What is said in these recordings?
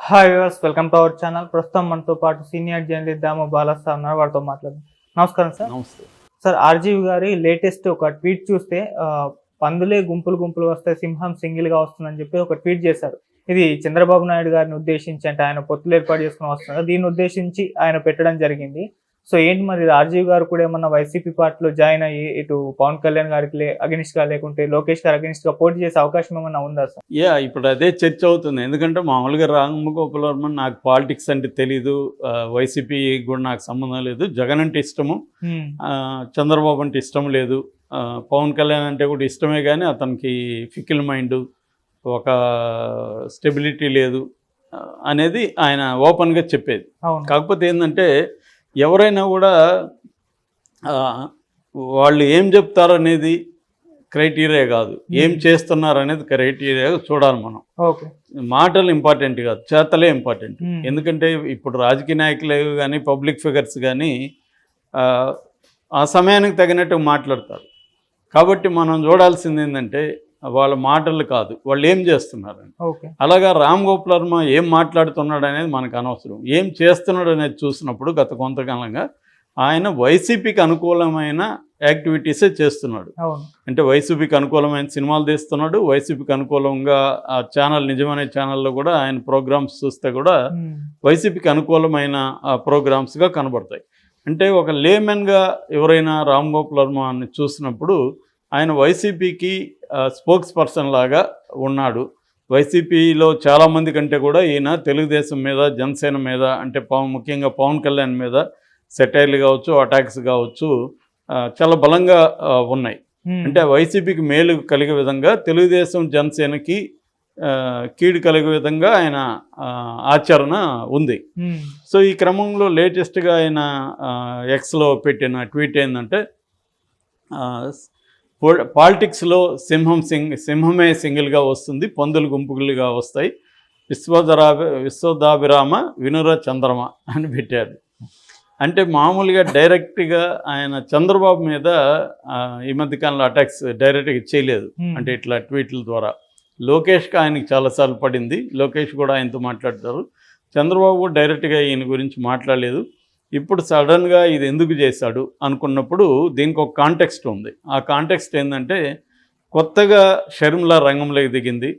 Hi viewers welcome to our channel ప్రస్తుతం మనతో పాటు సీనియర్ జర్నలిస్ట్ దాము బాలస్తా ఉన్నారు. వారితో మాట్లాడదాం. నమస్కారం సార్. నమస్తే. సార్ ఆర్జీవి గారి లేటెస్ట్ ఒక ట్వీట్ చూస్తే పందులే గుంపులు గుంపులు వస్తే సింహం సింగిల్గా వస్తుందని చెప్పి ఒక ట్వీట్ చేశారు. ఇది చంద్రబాబు నాయుడు గారిని ఉద్దేశించి అంటే ఆయన పొత్తులు ఏర్పాటు చేసుకుని వస్తున్నారు. దీన్ని ఉద్దేశించి ఆయన పెట్టడం జరిగింది. సో ఏంటి మరి ఆర్జీవి గారు కూడా ఏమన్నా వైసీపీ పార్టీలో జాయిన్ అయ్యి ఇటు పవన్ కళ్యాణ్ గారికి అగనిస్ట్గా లేకుంటే లోకేష్ గారు అగనిస్ట్గా పోటీ చేసే అవకాశం ఏమన్నా ఉందా సార్? యా ఇప్పుడు అదే చర్చ అవుతుంది. ఎందుకంటే మామూలుగా రామగోపాల్ వర్మ నాకు పాలిటిక్స్ అంటే తెలీదు. వైసీపీ కూడా నాకు సంబంధం లేదు. జగన్ అంటే ఇష్టము. చంద్రబాబు అంటే ఇష్టం లేదు. పవన్ కళ్యాణ్ అంటే కూడా ఇష్టమే కానీ అతనికి ఫికిల్ మైండ్ ఒక స్టెబిలిటీ లేదు అనేది ఆయన ఓపెన్గా చెప్పేది. కాకపోతే ఏంటంటే ఎవరైనా కూడా వాళ్ళు ఏం చెప్తారు అనేది క్రైటీరియా కాదు. ఏం చేస్తున్నారు అనేది క్రైటీరియా చూడాలి మనం. ఓకే. మాటలు ఇంపార్టెంట్ కాదు చేతలే ఇంపార్టెంట్. ఎందుకంటే ఇప్పుడు రాజకీయ నాయకులు కానీ పబ్లిక్ ఫిగర్స్ కానీ ఆ సమయానికి తగినట్టు మాట్లాడతారు. కాబట్టి మనం చూడాల్సింది ఏంటంటే వాళ్ళ మాటలు కాదు. వాళ్ళు ఏం చేస్తున్నారని అలాగా రామ్ గోపాల్ వర్మ ఏం మాట్లాడుతున్నాడు అనేది మనకు అనవసరం. ఏం చేస్తున్నాడు అనేది చూసినప్పుడు గత కొంతకాలంగా ఆయన వైసీపీకి అనుకూలమైన యాక్టివిటీసే చేస్తున్నాడు. అంటే వైసీపీకి అనుకూలమైన సినిమాలు తీస్తున్నాడు. వైసీపీకి అనుకూలంగా ఆ ఛానల్ నిజమైన ఛానల్లో కూడా ఆయన ప్రోగ్రామ్స్ చూస్తే కూడా హ్మ్. వైసీపీకి అనుకూలమైన ఆ, ప్రోగ్రామ్స్గా కనబడతాయి. అంటే ఒక లేమెన్గా ఎవరైనా రామ్ గోపాల్ వర్మని చూసినప్పుడు ఆయన వైసీపీకి స్పోక్స్ పర్సన్ లాగా ఉన్నాడు వైసీపీలో చాలామంది కంటే కూడా ఈయన తెలుగుదేశం మీద జనసేన మీద అంటే పవన్ ముఖ్యంగా పవన్ కళ్యాణ్ మీద సెటైర్లు కావచ్చు అటాక్స్ కావచ్చు చాలా బలంగా ఉన్నాయి. అంటే వైసీపీకి మేలు కలిగే విధంగా తెలుగుదేశం జనసేనకి కీడు కలిగే విధంగా ఆయన ఆచరణ ఉంది. సో ఈ క్రమంలో లేటెస్ట్గా ఆయన ఎక్స్లో పెట్టిన ట్వీట్ ఏంటంటే పాలిటిక్స్లో సింహం సింగ్ సింహమే సింగిల్గా వస్తుంది పందులు గుంపులుగా వస్తాయి. విశ్వధరా విశ్వదాభిరామ వినుర చంద్రమ అని పెట్టారు. అంటే మామూలుగా డైరెక్ట్గా ఆయన చంద్రబాబు మీద ఈ మధ్యకాలంలో అటాక్స్ డైరెక్ట్గా చేయలేదు. హ్మ్. అంటే ఇట్లా ట్వీట్ల ద్వారా. లోకేష్కి ఆయనకి చాలాసార్లు పడింది. లోకేష్ కూడా ఆయనతో మాట్లాడతారు. చంద్రబాబు కూడా డైరెక్ట్గా ఈయన గురించి మాట్లాడలేదు. ఇప్పుడు సడన్గా ఇది ఎందుకు చేశాడు అనుకున్నప్పుడు దీనికి ఒక కాంటెక్స్ట్ ఉంది. ఆ కాంటెక్స్ట్ ఏంటంటే కొత్తగా షర్మిల రంగంలోకి దిగింది.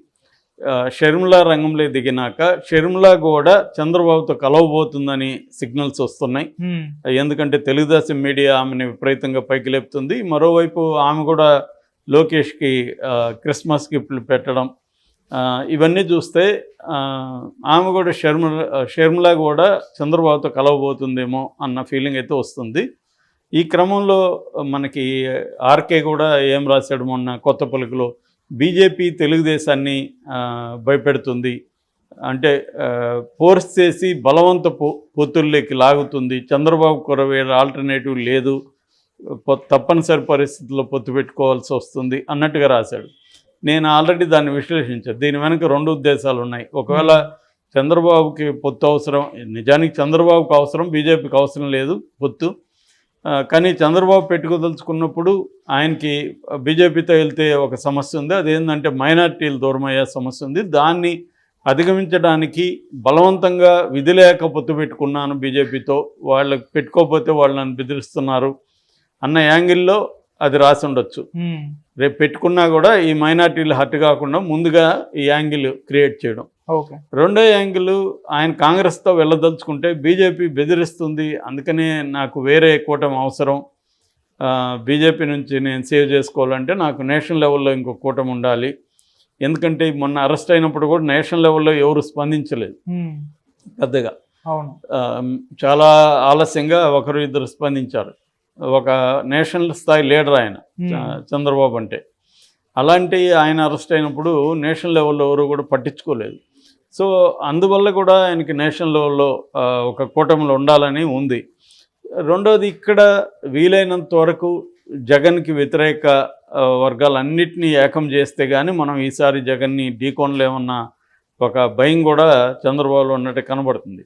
షర్మిల రంగంలోకి దిగినాక షర్మిల కూడా చంద్రబాబుతో కలవబోతుందని సిగ్నల్స్ వస్తున్నాయి. ఎందుకంటే తెలుగుదేశం మీడియా ఆమెను విపరీతంగా పైకి లేపుతుంది. మరోవైపు ఆమె కూడా లోకేష్కి క్రిస్మస్ గిఫ్ట్లు పెట్టడం ఇవన్నీ చూస్తే ఆమె కూడా షర్మిల షర్మిల కూడా చంద్రబాబుతో కలవబోతుందేమో అన్న ఫీలింగ్ అయితే వస్తుంది. ఈ క్రమంలో మనకి ఆర్కే కూడా ఏం రాశాడు మొన్న కొత్త పలుకులో? బీజేపీ తెలుగుదేశాన్ని భయపెడుతుంది. అంటే ఫోర్స్ చేసి బలవంత పొత్తుల్లోకి లాగుతుంది. చంద్రబాబు కొర వేరే ఆల్టర్నేటివ్ లేదు. పొ- తప్పనిసరి పరిస్థితుల్లో పొత్తు పెట్టుకోవాల్సి వస్తుంది అన్నట్టుగా రాశాడు. నేను ఆల్రెడీ దాన్ని విశ్లేషించాను. దీని వెనక రెండు ఉద్దేశాలు ఉన్నాయి. ఒకవేళ చంద్రబాబుకి పొత్తు అవసరం నిజానికి చంద్రబాబుకి అవసరం బీజేపీకి అవసరం లేదు పొత్తు. కానీ చంద్రబాబు పెట్టుకోదలుచుకున్నప్పుడు ఆయనకి బీజేపీతో వెళ్తే ఒక సమస్య ఉంది. అదేంటంటే మైనార్టీలు దూరం అయ్యే సమస్య ఉంది. దాన్ని అధిగమించడానికి బలవంతంగా విధి లేక పొత్తు పెట్టుకున్నాను బీజేపీతో. వాళ్ళకి పెట్టుకోకపోతే వాళ్ళు నన్ను బెదిరిస్తున్నారు అన్న యాంగిల్లో అది రాసి ఉండొచ్చు. రేపు పెట్టుకున్నా కూడా ఈ మైనార్టీలు హర్ట్ కాకుండా ముందుగా ఈ యాంగిల్ క్రియేట్ చేయడం. ఓకే. రెండో యాంగిల్ ఆయన కాంగ్రెస్తో వెళ్ళదలుచుకుంటే బీజేపీ బెదిరిస్తుంది. అందుకనే నాకు వేరే కూటమి అవసరం. బీజేపీ నుంచి నేను సేవ్ చేసుకోవాలంటే నాకు నేషనల్ లెవెల్లో ఇంకో కూటమి ఉండాలి. ఎందుకంటే మొన్న అరెస్ట్ అయినప్పుడు కూడా నేషనల్ లెవెల్లో ఎవరు స్పందించలేదు. పెద్దగా. చాలా ఆలస్యంగా ఒకరు ఇద్దరు స్పందించారు. ఒక నేషనల్ స్థాయి లీడర్ ఆయన చంద్రబాబు అంటే. అలాంటి ఆయన అరెస్ట్ అయినప్పుడు నేషనల్ లెవెల్లో ఎవరు కూడా పట్టించుకోలేదు. సో అందువల్ల కూడా ఆయనకి నేషనల్ లెవెల్లో ఒక కూటమిలో ఉండాలని ఉంది. రెండోది ఇక్కడ వీలైనంత వరకు జగన్కి వ్యతిరేక వర్గాలన్నిటినీ ఏకం చేస్తే కానీ మనం ఈసారి జగన్ని ఢీకొనలేమన్న ఒక భయం కూడా చంద్రబాబులో ఉన్నట్టు కనబడుతుంది.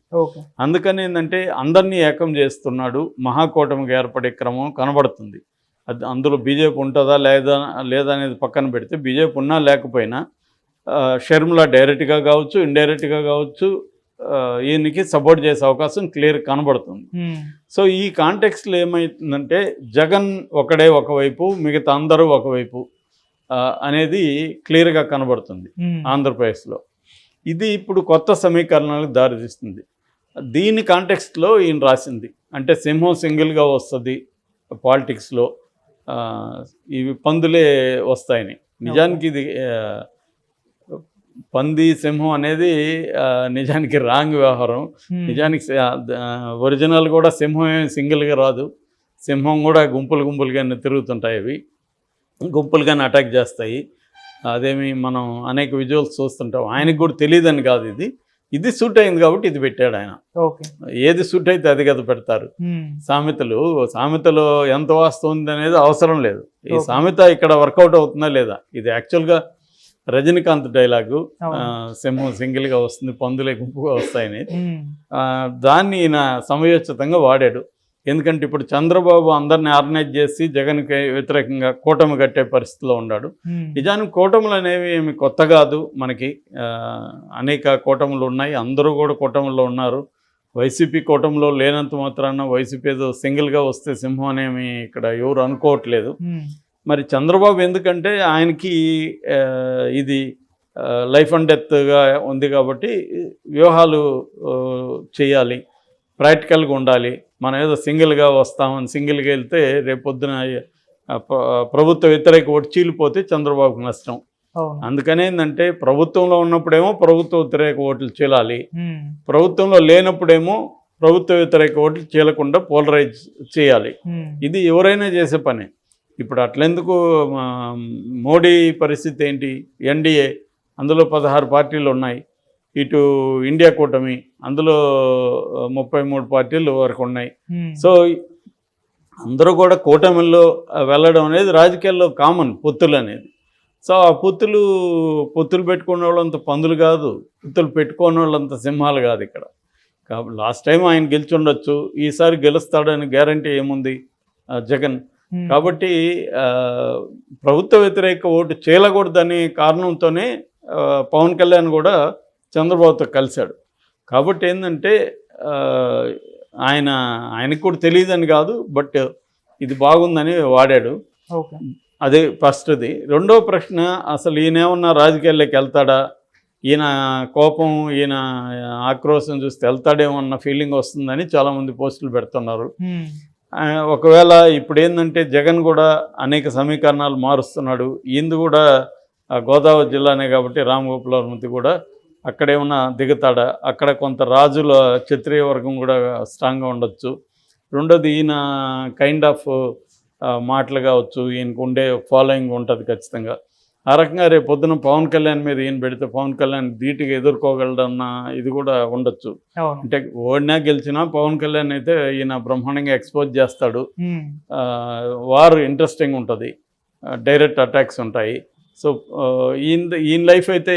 అందుకని ఏంటంటే అందరినీ ఏకం చేస్తున్నాడు మహాకూటమికి ఏర్పడే క్రమం కనబడుతుంది. అది అందులో బీజేపీ ఉంటుందా లేదా లేదా అనేది పక్కన పెడితే బీజేపీ ఉన్నా లేకపోయినా షర్మిల డైరెక్ట్గా కావచ్చు ఇండైరెక్ట్గా కావచ్చు ఈయనకి సపోర్ట్ చేసే అవకాశం క్లియర్ కనబడుతుంది. సో ఈ కాంటెక్స్లో ఏమైతుందంటే జగన్ ఒకడే ఒకవైపు మిగతా అందరూ ఒకవైపు అనేది క్లియర్గా కనబడుతుంది ఆంధ్రప్రదేశ్లో. ఇది ఇప్పుడు కొత్త సమీకరణాలకు దారితీస్తుంది. దీని కాంటెక్స్ట్లో ఈయన రాసింది. అంటే సింహం సింగిల్గా వస్తుంది పాలిటిక్స్లో. ఇవి పందులే వస్తాయని. నిజానికి ఇది పంది సింహం అనేది నిజానికి రాంగ్ వ్యవహారం. నిజానికి ఒరిజినల్ కూడా సింహం ఏమి సింగిల్గా రాదు. సింహం కూడా గుంపులు గుంపులుగానే తిరుగుతుంటాయి అవి. గుంపులుగానే అటాక్ చేస్తాయి. అదేమి మనం అనేక విజువల్స్ చూస్తుంటాం. ఆయనకు కూడా తెలియదని కాదు ఇది. ఇది సూట్ అయింది కాబట్టి ఇది పెట్టాడు ఆయన. ఏది సూట్ అయితే అది కదా పెడతారు. సామెతలు సామెతలో ఎంత వాస్తవం అనేది అవసరం లేదు. ఈ. సామెత ఇక్కడ వర్కౌట్ అవుతుందా లేదా? ఇది యాక్చువల్గా రజనీకాంత్ డైలాగు సింహం సింగిల్గా వస్తుంది పందులే గుంపుగా వస్తాయని దాన్ని ఈయన సమయోచితంగా వాడాడు. ఎందుకంటే ఇప్పుడు చంద్రబాబు అందరిని ఆర్గనైజ్ చేసి జగన్కి వ్యతిరేకంగా కూటమి కట్టే పరిస్థితిలో ఉన్నాడు. నిజానికి కూటములు అనేవి ఏమి కొత్త కాదు. మనకి అనేక కూటములు ఉన్నాయి. అందరూ కూడా కూటముల్లో ఉన్నారు. వైసీపీ కూటమిలో లేనంత మాత్రాన వైసీపీ ఏదో సింగిల్గా వస్తే సింహం అనేమి ఇక్కడ ఎవరు అనుకోవట్లేదు. మరి చంద్రబాబు ఎందుకంటే ఆయనకి ఇది లైఫ్ అండ్ డెత్గా ఉంది కాబట్టి వ్యూహాలు చేయాలి. ప్రాక్టికల్గా ఉండాలి. మనం ఏదో సింగిల్గా వస్తామని సింగిల్గా వెళ్తే రేపొద్దున ప్రభుత్వ వ్యతిరేక ఓటు చీలిపోతే చంద్రబాబుకు నష్టం. అందుకని ఏంటంటే ప్రభుత్వంలో ఉన్నప్పుడేమో ప్రభుత్వ వ్యతిరేక ఓట్లు చీలాలి. ప్రభుత్వంలో లేనప్పుడేమో ప్రభుత్వ వ్యతిరేక ఓట్లు చీలకుండా పోలరైజ్ చేయాలి. ఇది ఎవరైనా చేసే పని. ఇప్పుడు అట్లెందుకు మోడీ పరిస్థితి ఏంటి? ఎన్డీఏ అందులో పదహారు పార్టీలు ఉన్నాయి. ఇటు ఇండియా కూటమి అందులో ముప్పై మూడు పార్టీలు వరకు ఉన్నాయి. సో అందరూ కూడా కూటమిలో వెళ్ళడం అనేది రాజకీయాల్లో కామన్ పొత్తులు అనేది. సో ఆ పొత్తులు పొత్తులు పెట్టుకునే వాళ్ళంత పందులు కాదు. పొత్తులు పెట్టుకునే వాళ్ళంత సింహాలు కాదు ఇక్కడ. కాబట్టి లాస్ట్ టైం ఆయన గెలిచి ఉండొచ్చు ఈసారి గెలుస్తాడని గ్యారంటీ ఏముంది? జగన్. కాబట్టి ప్రభుత్వ వ్యతిరేక ఓటు చేయకూడదనే కారణంతోనే పవన్ కళ్యాణ్ కూడా చంద్రబాబుతో కలిశాడు. కాబట్టి ఏంటంటే ఆయన ఆయనకు కూడా తెలియదని కాదు బట్ ఇది బాగుందని వాడాడు. అదే ఫస్ట్ది. రెండో ప్రశ్న అసలు ఈయనేమన్నా రాజకీయాల్లోకి వెళ్తాడా? ఈయన కోపం ఈయన ఆక్రోశం చూస్తే వెళ్తాడేమో అన్న ఫీలింగ్ వస్తుందని చాలామంది పోస్టులు పెడుతున్నారు. ఒకవేళ ఇప్పుడు ఏంటంటే జగన్ కూడా అనేక సమీకరణాలు మారుస్తున్నాడు. ఈయనది కూడా గోదావరి జిల్లానే కాబట్టి రామగోపాల వర్మతి కూడా అక్కడేమన్నా దిగుతాడా అక్కడ కొంత రాజుల క్షత్రియ వర్గం కూడా స్ట్రాంగ్గా ఉండొచ్చు. రెండోది ఈయన కైండ్ ఆఫ్ మాటలు కావచ్చు ఈయనకు ఉండే ఫాలోయింగ్ ఉంటుంది ఖచ్చితంగా. ఆ రకంగా రేపు పొద్దున పవన్ కళ్యాణ్ మీద ఈయన పెడితే పవన్ కళ్యాణ్ ధీటుగా ఎదుర్కోగలడన్న ఇది కూడా ఉండొచ్చు. అంటే ఓడినా గెలిచినా పవన్ కళ్యాణ్ అయితే ఈయన బ్రహ్మాండంగా ఎక్స్పోజ్ చేస్తాడు. వార్ ఇంట్రెస్టింగ్ ఉంటుంది. డైరెక్ట్ అటాక్స్ ఉంటాయి. సో ఈయన ఈయన లైఫ్ అయితే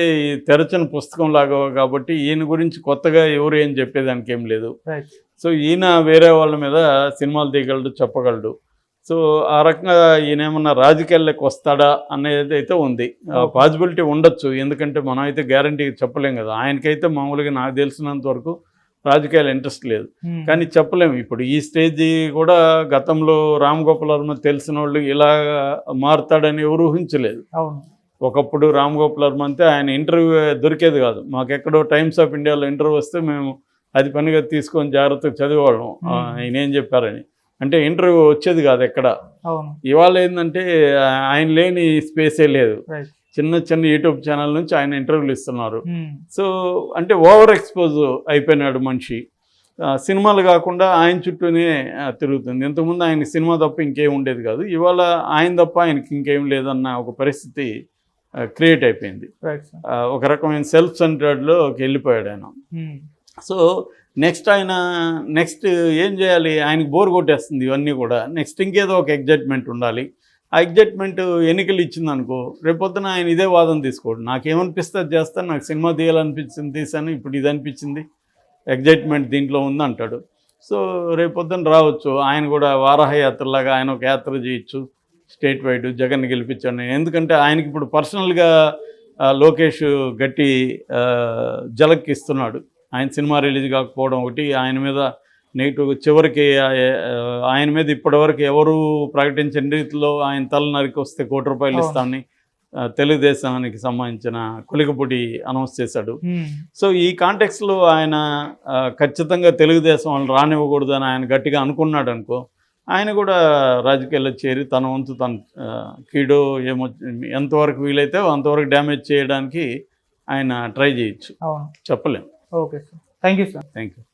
తెరచిన పుస్తకం లాగా కాబట్టి ఈయన గురించి కొత్తగా ఎవరు ఏం చెప్పేదానికి ఏం లేదు. సో ఈయన వేరే వాళ్ళ మీద సినిమాలు తీయగలడు చెప్పగలడు. సో ఆ రకంగా ఈయన ఏమన్నా రాజకీయాల్లోకి వస్తాడా అనేది అయితే ఉంది. పాసిబిలిటీ ఉండొచ్చు. ఎందుకంటే మనం అయితే గ్యారంటీ చెప్పలేం కదా. ఆయనకైతే మామూలుగా నాకు తెలిసినంత వరకు రాజకీయాలు ఇంట్రెస్ట్ లేదు. ఉమ్, కానీ చెప్పలేము ఇప్పుడు ఈ స్టేజ్ కూడా గతంలో రామ్ గోపాల్ వర్మ తెలిసిన వాళ్ళు ఇలా మారుతాడని ఎవరు ఊహించలేదు. అవును. ఒకప్పుడు రామ్ గోపాల్ వర్మ అంతే ఆయన ఇంటర్వ్యూ దొరికేది కాదు. మాకు ఎక్కడో టైమ్స్ ఆఫ్ ఇండియాలో ఇంటర్వ్యూ వస్తే మేము అది పనిగా తీసుకొని జాగ్రత్తగా చదివేవాళ్ళం. ఆయన ఏం చెప్పారని. అంటే ఇంటర్వ్యూ వచ్చేది కాదు ఎక్కడ. ఇవాళ ఏంటంటే ఆయన లేని స్పేసే లేదు. చిన్న చిన్న యూట్యూబ్ ఛానల్ నుంచి ఆయన ఇంటర్వ్యూలు ఇస్తున్నారు. సో అంటే ఓవర్ ఎక్స్పోజ్ అయిపోయినాడు మనిషి. సినిమాలు కాకుండా ఆయన చుట్టూనే తిరుగుతుంది. ఇంతకుముందు ఆయన సినిమా తప్ప ఇంకేం ఉండేది కాదు. ఇవాళ ఆయన తప్ప ఆయనకి ఇంకేం లేదన్న ఒక పరిస్థితి క్రియేట్ అయిపోయింది. ఒక రకమైన సెల్ఫ్ సెంటర్డ్లోకి వెళ్ళిపోయాడు ఆయన. ఉమ్, సో నెక్స్ట్ ఆయన నెక్స్ట్ ఏం చేయాలి? ఆయనకి బోర్ కొట్టేస్తుంది ఇవన్నీ కూడా. నెక్స్ట్ ఇంకేదో ఒక ఎగ్జైట్మెంట్ ఉండాలి. ఆ ఎగ్జైట్మెంట్ ఎన్నికలు ఇచ్చింది అనుకో రేపొద్దున ఆయన ఇదే వాదన తీసుకోడు. నాకేమనిపిస్తే చేస్తాను నాకు సినిమా తీయాలనిపించింది తీసాను ఇప్పుడు ఇది అనిపించింది. ఎగ్జైట్మెంట్ దీంట్లో ఉంది అంటాడు సో రేపొద్దున రావచ్చు. ఆయన కూడా వారాహ యాత్రలాగా ఆయన ఒక యాత్ర చేయొచ్చు. స్టేట్ వైడ్ జగన్ గెలిపించాను ఎందుకంటే ఆయనకి ఇప్పుడు పర్సనల్గా లోకేష్ గట్టి జలక్ ఇస్తున్నాడు. ఆయన సినిమా రిలీజ్ కాకపోవడం ఒకటి ఆయన మీద నెగిటివ్ చివరికి ఆయన మీద ఇప్పటివరకు ఎవరు ప్రకటించిన రీతిలో ఆయన తల నరికి వస్తే కోటి రూపాయలు. ఇస్తామని తెలుగుదేశానికి సంబంధించిన కొలికపూడి అనౌన్స్ చేశాడు. సో ఈ కాంటెక్స్లో ఆయన ఖచ్చితంగా తెలుగుదేశం వాళ్ళు రానివ్వకూడదు అని ఆయన గట్టిగా అనుకున్నాడు అనుకో ఆయన కూడా రాజకీయాల్లో చేరి తన వంతు తన కీడో ఏమో ఎంతవరకు వీలైతే అంతవరకు డ్యామేజ్ చేయడానికి ఆయన ట్రై చేయొచ్చు. అవును. చెప్పలేం. Okay sir. Thank you sir. Thank you